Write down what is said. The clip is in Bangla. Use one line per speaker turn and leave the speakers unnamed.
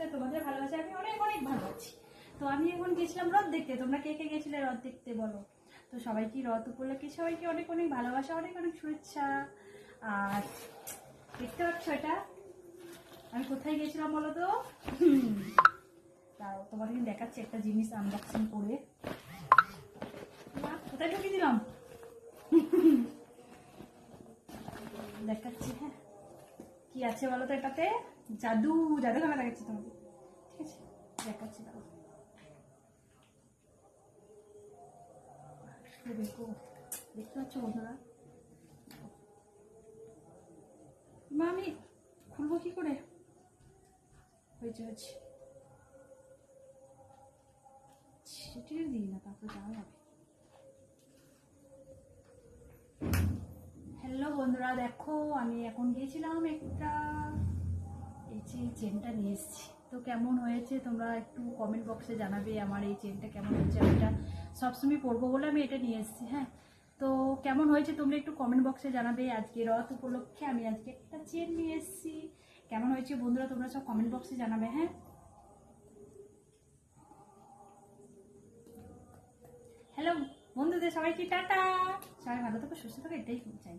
আছে তোমাদের ভালোবাসা, আমি অনেক অনেক ভালো আছি তো আমি এখন গেছিলাম রথ দেখতে। তোমরা কে কে গেছিলে রথ দেখতে বলো? তো সবাইকে রথ উপলক্ষে সবাইকে অনেক অনেক ভালোবাসা, অনেক অনেক শুভেচ্ছা। আর দেখতে পাচ্ছ এটা? আমি কোথায় গেছিলাম বলো তো? তাও দাঁড়াও তোমাদের দেখাচ্ছি একটা জিনিস আনবক্সিং করে। কোথায় ঢুকিয়ে দিলাম? দেখাচ্ছি হ্যাঁ। কি আছে বলো তো এটাতে? জাদু জাদুখানা দেখাচ্ছি তোমাকে। ঠিক আছে? দেখাচ্ছি দাও দেখো, দেখতে পাচ্ছ বন্ধুরা? মা, আমি খুলবো কি করে? হয়েছে হয়েছে। দিই না, তারপরে যাওয়া যাবে হ্যালো বন্ধুরা দেখো, আমি এখন গিয়েছিলাম একটা, এই যে চেনটা নিয়ে এসেছি। তো কেমন হয়েছে তোমরা একটু কমেন্ট বক্সে জানাবে আমার এই চেনটা কেমন হয়েছে, আমি এটা সবসময় পরবো বলে আমি এটা নিয়ে এসেছি হ্যাঁ? তো কেমন হয়েছে তোমরা একটু কমেন্ট বক্সে জানাবে। আজকে রথ উপলক্ষে আমি আজকে একটা চেন নিয়ে এসেছি। কেমন হয়েছে বন্ধুরা, তোমরা সব কমেন্ট বক্সে জানাবে হ্যাঁ? হ্যালো বন্ধুদের সবাইকে টাটা। সবাই ভালো থাকো, সুস্থ থাকো, এটাই চাই।